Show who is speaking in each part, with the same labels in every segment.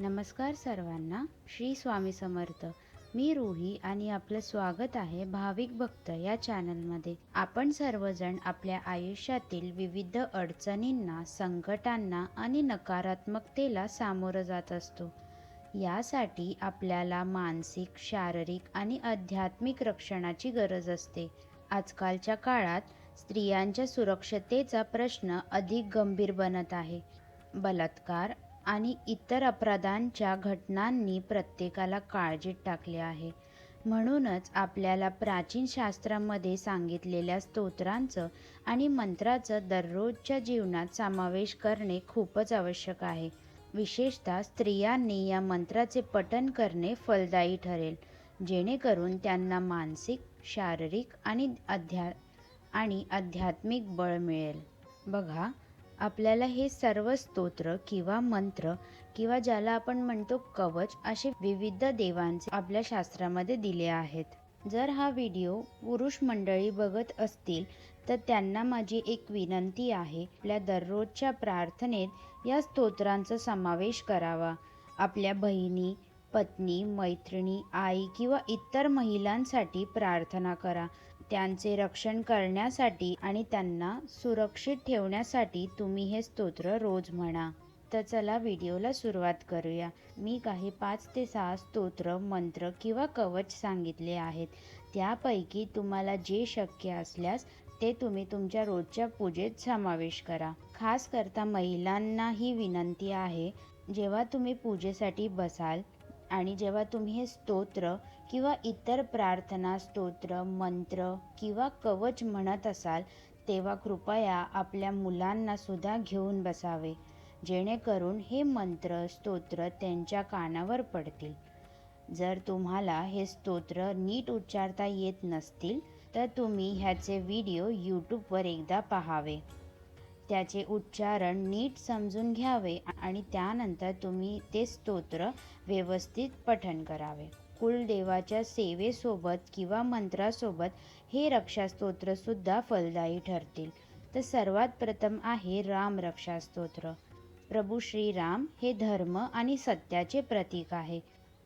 Speaker 1: नमस्कार सर्वांना. श्री स्वामी समर्थ. मी रुही आणि आपलं स्वागत आहे भाविक भक्त या चॅनलमध्ये. आपण सर्वजण आपल्या आयुष्यातील विविध अडचणींना संकटांना आणि नकारात्मकतेला सामोरं जात असतो. यासाठी आपल्याला मानसिक शारीरिक आणि आध्यात्मिक रक्षणाची गरज असते. आजकालच्या काळात स्त्रियांच्या सुरक्षतेचा प्रश्न अधिक गंभीर बनत आहे. बलात्कार आणि इतर अपराधांच्या घटनांनी प्रत्येकाला काळजीत टाकले आहे. म्हणूनच आपल्याला प्राचीन शास्त्रामध्ये सांगितलेल्या स्तोत्रांचं आणि मंत्राचं दररोजच्या जीवनात समावेश करणे खूपच आवश्यक आहे. विशेषतः स्त्रियांनी या मंत्राचे पठण करणे फलदायी ठरेल जेणेकरून त्यांना मानसिक शारीरिक आणि अध्या आणि आध्यात्मिक बळ मिळेल. बघा आपल्याला हे सर्व स्तोत्र किंवा मंत्र किंवा ज्याला आपण म्हणतो कवच असे विविध देवांचे आपल्या शास्त्रामध्ये दिले आहेत. जर हा व्हिडिओ पुरुष मंडळी बघत असतील तर त्यांना माझी एक विनंती आहे आपल्या दररोजच्या प्रार्थनेत या स्तोत्रांचा समावेश करावा. आपल्या बहिणी पत्नी मैत्रिणी आई किंवा इतर महिलांसाठी प्रार्थना करा. त्यांचे रक्षण करण्यासाठी आणि त्यांना सुरक्षित ठेवण्यासाठी तुम्ही हे स्तोत्र रोज म्हणा. तर चला व्हिडिओला सुरुवात करूया. मी काही पाच ते सहा स्तोत्र मंत्र किंवा कवच सांगितले आहेत. त्यापैकी तुम्हाला जे शक्य असल्यास ते तुम्ही तुमच्या रोजच्या पूजेत समावेश करा. खास करता महिलांना ही विनंती आहे जेव्हा तुम्ही पूजेसाठी बसाल आणि जेव्हा तुम्ही हे स्तोत्र किंवा इतर प्रार्थना स्तोत्र मंत्र किंवा कवच म्हणत असाल तेव्हा कृपया आपल्या मुलांना सुद्धा घेऊन बसावे जेणेकरून हे मंत्र स्तोत्र त्यांच्या कानावर पडतील. जर तुम्हाला हे स्तोत्र नीट उच्चारता येत नसतील तर तुम्ही ह्याचे व्हिडिओ यूट्यूबवर एकदा पाहावे. त्याचे उच्चारण नीट समजून घ्यावे आणि त्यानंतर तुम्ही ते स्तोत्र व्यवस्थित पठण करावे. कुलदेवाच्या सेवेसोबत किंवा मंत्रासोबत हे रक्षास्तोत्रसुद्धा फलदायी ठरतील. तर सर्वात प्रथम आहे राम रक्षास्तोत्र. प्रभू श्रीराम हे धर्म आणि सत्याचे प्रतीक आहे.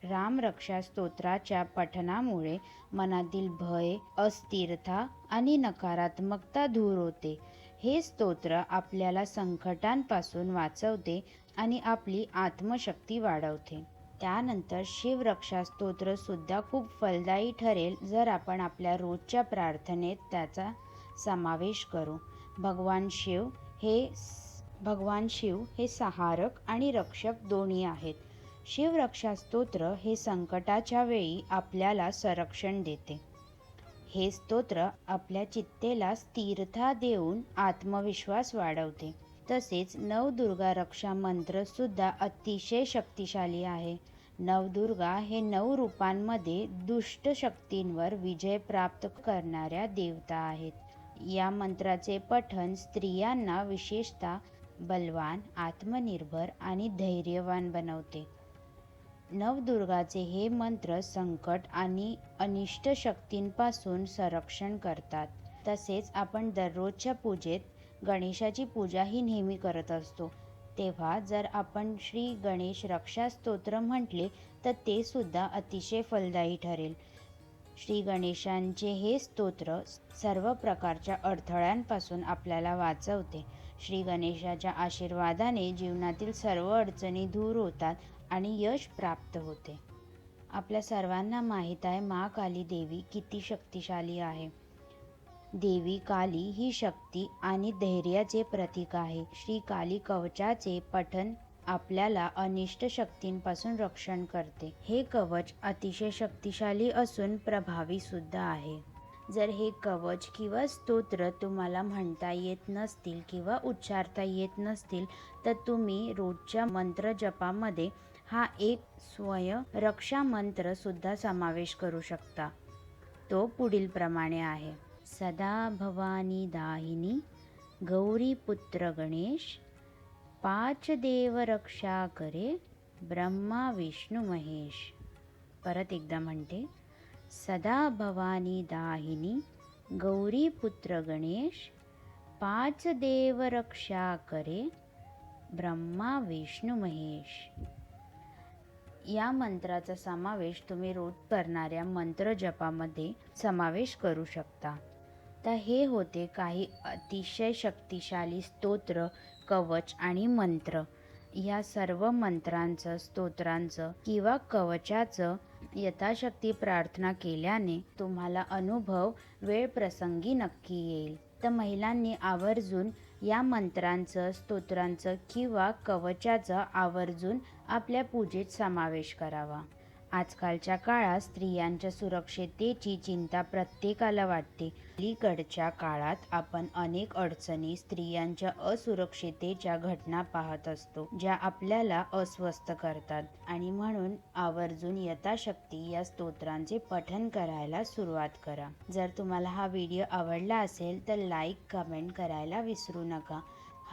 Speaker 1: राम रक्षा स्तोत्राच्या पठनामुळे मनातील भय अस्थिरता आणि नकारात्मकता दूर होते. हे स्तोत्र आपल्याला संकटांपासून वाचवते आणि आपली आत्मशक्ती वाढवते. त्यानंतर शिवरक्षा स्तोत्र सुद्धा खूप फलदायी ठरेल जर आपण आपल्या रोजच्या प्रार्थनेत त्याचा समावेश करू. भगवान शिव हे भगवान शिव हे सहारक आणि रक्षक दोन्ही आहेत. शिवरक्षा स्तोत्र हे संकटाच्या वेळी आपल्याला संरक्षण देते. हे स्तोत्र आपल्या चित्तेला स्थिरता देऊन आत्मविश्वास वाढवते. तसेच नवदुर्गा रक्षा मंत्र सुद्धा अतिशय शक्तिशाली आहे. नवदुर्गा हे नऊ रूपांमध्ये दुष्ट शक्तींवर विजय प्राप्त करणाऱ्या देवता आहेत. या मंत्राचे पठण स्त्रियांना विशेषतः बलवान आत्मनिर्भर आणि धैर्यवान बनवते. नवदुर्गाचे हे मंत्र संकट आणि अनिष्ट शक्तींपासून संरक्षण करतात. तसेच आपण दररोजच्या पूजेत गणेशाची पूजा ही नेहमी करत असतो. तेव्हा जर आपण श्री गणेश रक्षा स्तोत्र म्हटले तर ते सुद्धा अतिशय फलदायी ठरेल. श्री गणेशांचे हे स्तोत्र सर्व प्रकारच्या अडथळ्यांपासून आपल्याला वाचवते. श्री गणेशाच्या आशीर्वादाने जीवनातील सर्व अडचणी दूर होतात आणि यश प्राप्त होते. आपल्या सर्वांना माहीत आहे मा काली देवी किती शक्तिशाली आहे. देवी काली ही शक्ती आणि धैर्याचे प्रतीक आहे. श्री काली कवचाचे पठन आपल्याला अनिष्ट शक्तींपासून रक्षण करते. हे कवच अतिशय शक्तिशाली असून प्रभावी सुद्धा आहे. जर हे कवच किंवा स्तोत्र तुम्हाला म्हणता येत नसतील किंवा उच्चारता येत नसतील तर तुम्ही रोजच्या मंत्र जपामध्ये हा एक स्वयंरक्षा मंत्र सुद्धा समावेश करू शकता. तो पुढील प्रमाणे आहे. सदा भवानी दाहिनी गौरी पुत्र गणेश पाच देव रक्षा करे ब्रह्मा विष्णू महेश. परत एकदा म्हणते सदा भवानी दाहिनी गौरी पुत्र गणेश पाच देव रक्षा करे ब्रह्मा विष्णू महेश. या मंत्राचा समावेश तुम्ही रोज करणाऱ्या मंत्र जपामध्ये समावेश करू शकता. तर हे होते काही अतिशय शक्तिशाली स्तोत्र कवच आणि मंत्र. या सर्व मंत्रांचं स्तोत्रांचं किंवा कवचाचं यथाशक्ती प्रार्थना केल्याने तुम्हाला अनुभव वेळ प्रसंगी नक्की येईल. तर महिलांनी आवर्जून या मंत्रांचं स्तोत्रांचं किंवा कवचाचं आवर्जून आपल्या पूजेत समावेश करावा. आजकालच्या काळात स्त्रियांच्या सुरक्षिततेची चिंता प्रत्येकाला वाटते. अलीकडच्या काळात आपण अनेक अडचणी स्त्रियांच्या असुरक्षिततेच्या घटना पाहत असतो ज्या आपल्याला अस्वस्थ करतात. आणि म्हणून आवर्जून यथाशक्ती या स्तोत्रांचे पठन करायला सुरुवात करा. जर तुम्हाला हा व्हिडिओ आवडला असेल तर लाईक कमेंट करायला विसरू नका.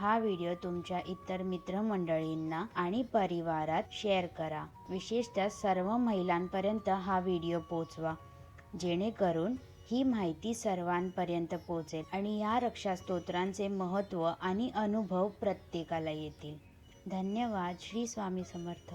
Speaker 1: हा व्हिडिओ तुमच्या इतर मित्रमंडळींना आणि परिवारात शेअर करा. विशेषतः सर्व महिलांपर्यंत हा व्हिडिओ पोचवा. जेणेकरून ही माहिती सर्वांपर्यंत पोहोचेल आणि या रक्षा स्तोत्रांचे महत्त्व आणि अनुभव प्रत्येकाला येतील. धन्यवाद. श्री स्वामी समर्थ.